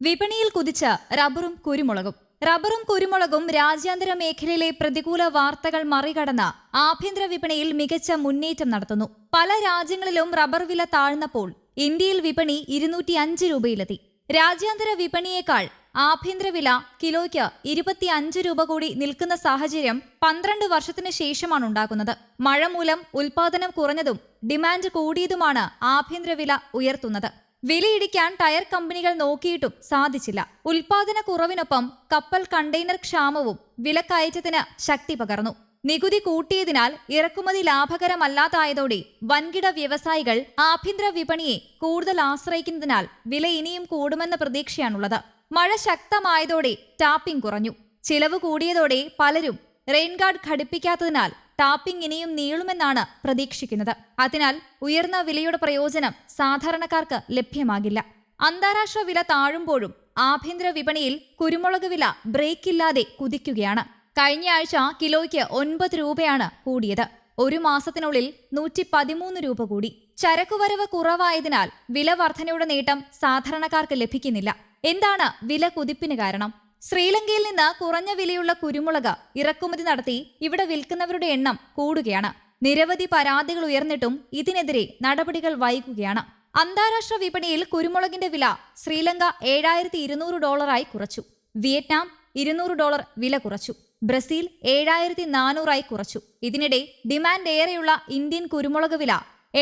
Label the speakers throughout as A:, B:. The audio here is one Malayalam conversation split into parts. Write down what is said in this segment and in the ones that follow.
A: വിപണിയിൽ കുതിച്ച റബ്ബറും കുരുമുളകും. റബ്ബറും കുരുമുളകും രാജ്യാന്തര മേഖലയിലെ പ്രതികൂല വാർത്തകൾ മറികടന്ന് ആഭ്യന്തര വിപണിയിൽ മികച്ച മുന്നേറ്റം നടത്തുന്നു. പല രാജ്യങ്ങളിലും റബ്ബർ വില താഴ്ന്നപ്പോൾ ഇന്ത്യയിൽ വിപണി ഇരുന്നൂറ്റി അഞ്ച് രൂപയിലെത്തി. രാജ്യാന്തര വിപണിയേക്കാൾ ആഭ്യന്തര വില കിലോയ്ക്ക് ഇരുപത്തിയഞ്ച് രൂപ കൂടി നിൽക്കുന്ന സാഹചര്യം പന്ത്രണ്ട് വർഷത്തിന് ശേഷമാണ് ഉണ്ടാകുന്നത്. മഴ മൂലം ഉൽപാദനം കുറഞ്ഞതും ഡിമാൻഡ് കൂടിയതുമാണ് ആഭ്യന്തര വില ഉയർത്തുന്നത്. വിലയിടിക്കാൻ ടയർ കമ്പനികൾ നോക്കിയിട്ടും സാധിച്ചില്ല. ഉൽപാദന കുറവിനൊപ്പം കപ്പൽ കണ്ടെയ്നർ ക്ഷാമവും വിലക്കയറ്റത്തിന് ശക്തി പകർന്നു. നികുതി കൂട്ടിയതിനാൽ ഇറക്കുമതി ലാഭകരമല്ലാതായതോടെ വൻകിട വ്യവസായികൾ ആഭ്യന്തര വിപണിയെ കൂടുതൽ ആശ്രയിക്കുന്നതിനാൽ വില ഇനിയും കൂടുമെന്ന പ്രതീക്ഷയാണുള്ളത്. മഴ ശക്തമായതോടെ ടാപ്പിംഗ് കുറഞ്ഞു. ചിലവ് കൂടിയതോടെ പലരും റെയിൻഗാർഡ് ഘടിപ്പിക്കാത്തതിനാൽ ടാപ്പിംഗ് ഇനിയും നീളുമെന്നാണ് പ്രതീക്ഷിക്കുന്നത്. അതിനാൽ ഉയർന്ന വിലയുടെ പ്രയോജനം സാധാരണക്കാർക്ക് ലഭ്യമാകില്ല. അന്താരാഷ്ട്ര വില താഴുമ്പോഴും ആഭ്യന്തര വിപണിയിൽ കുരുമുളക് വില ബ്രേക്കില്ലാതെ കുതിക്കുകയാണ്. കഴിഞ്ഞ ആഴ്ച കിലോയ്ക്ക് ഒൻപത് രൂപയാണ് കൂടിയത്. ഒരു മാസത്തിനുള്ളിൽ നൂറ്റി പതിമൂന്ന് രൂപ കൂടി. ചരക്കുവരവ് കുറവായതിനാൽ വില വർധനയുടെ നേട്ടം സാധാരണക്കാർക്ക് ലഭിക്കുന്നില്ല. എന്താണ് വില കുതിപ്പിന് കാരണം? ശ്രീലങ്കയിൽ നിന്ന് കുറഞ്ഞ വിലയുള്ള കുരുമുളക് ഇറക്കുമതി നടത്തി ഇവിടെ വിൽക്കുന്നവരുടെ എണ്ണം കൂടുകയാണ്. നിരവധി പരാതികൾ ഉയർന്നിട്ടും ഇതിനെതിരെ നടപടികൾ വൈകുകയാണ്. അന്താരാഷ്ട്ര വിപണിയിൽ കുരുമുളകിന്റെ വില ശ്രീലങ്ക ഏഴായിരത്തി ഇരുന്നൂറ് ഡോളറായി കുറച്ചു. വിയറ്റ്നാം ഇരുന്നൂറ് ഡോളർ വില കുറച്ചു. ബ്രസീൽ ഏഴായിരത്തി നാനൂറായി കുറച്ചു. ഇതിനിടെ ഡിമാൻഡ് ഏറെയുള്ള ഇന്ത്യൻ കുരുമുളക് വില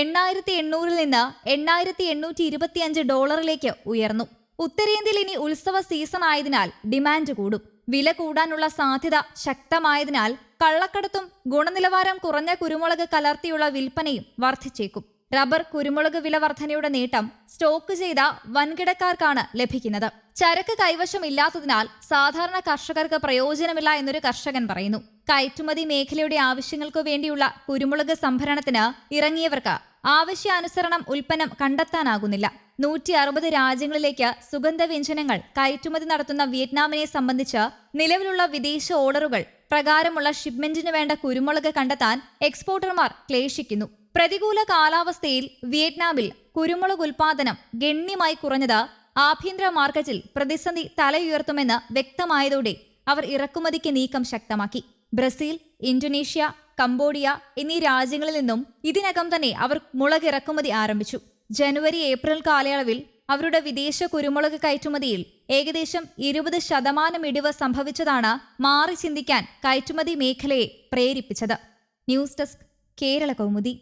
A: എണ്ണായിരത്തി എണ്ണൂറിൽ നിന്ന് എണ്ണായിരത്തി എണ്ണൂറ്റി ഇരുപത്തിയഞ്ച് ഡോളറിലേക്ക് ഉയർന്നു. ഉത്തരേന്ത്യയിൽ ഇനി ഉത്സവ സീസൺ ആയതിനാൽ ഡിമാൻഡ് കൂടും. വില കൂടാനുള്ള സാധ്യത ശക്തമായതിനാൽ കള്ളക്കടത്തും ഗുണനിലവാരം കുറഞ്ഞ കുരുമുളക് കലർത്തിയുള്ള വിൽപ്പനയും വർദ്ധിച്ചേക്കും. റബ്ബർ കുരുമുളക് വില വർധനയുടെ നേട്ടം സ്റ്റോക്ക് ചെയ്ത വൻകിടക്കാർക്കാണ് ലഭിക്കുന്നത്. ചരക്ക് കൈവശമില്ലാത്തതിനാൽ സാധാരണ കർഷകർക്ക് പ്രയോജനമില്ല എന്നൊരു കർഷകൻ പറയുന്നു. കയറ്റുമതി മേഖലയുടെ ആവശ്യങ്ങൾക്കു വേണ്ടിയുള്ള കുരുമുളക് സംഭരണത്തിന് ഇറങ്ങിയവർക്ക് ആവശ്യാനുസരണം ഉൽപ്പന്നം കണ്ടെത്താനാകുന്നില്ല. നൂറ്റി അറുപത് രാജ്യങ്ങളിലേക്ക് സുഗന്ധവ്യഞ്ജനങ്ങൾ കയറ്റുമതി നടത്തുന്ന വിയറ്റ്നാമിനെ സംബന്ധിച്ച് നിലവിലുള്ള വിദേശ ഓർഡറുകൾ പ്രകാരമുള്ള ഷിപ്മെന്റിന് വേണ്ട കുരുമുളക് കണ്ടെത്താൻ എക്സ്പോർട്ടർമാർ ക്ലേശിക്കുന്നു. പ്രതികൂല കാലാവസ്ഥയിൽ വിയറ്റ്നാമിൽ കുരുമുളക് ഉൽപാദനം ഗണ്യമായി കുറഞ്ഞത് ആഭ്യന്തര മാർക്കറ്റിൽ പ്രതിസന്ധി തലയുയർത്തുമെന്ന് വ്യക്തമായതോടെ അവർ ഇറക്കുമതിക്ക് നീക്കം ശക്തമാക്കി. ബ്രസീൽ ഇന്തോനേഷ്യ കംബോഡിയ എന്നീ രാജ്യങ്ങളിൽ നിന്നും ഇതിനകം തന്നെ അവർ മുളക് ഇറക്കുമതി ആരംഭിച്ചു. ജനുവരി ഏപ്രിൽ കാലയളവിൽ അവരുടെ വിദേശ കുരുമുളക് കയറ്റുമതിയിൽ ഏകദേശം ഇരുപത് ശതമാനം ഇടിവ് സംഭവിച്ചതാണ് മാറി ചിന്തിക്കാൻ കയറ്റുമതി മേഖലയെ പ്രേരിപ്പിച്ചത്. News desk Kerala Kaumudi.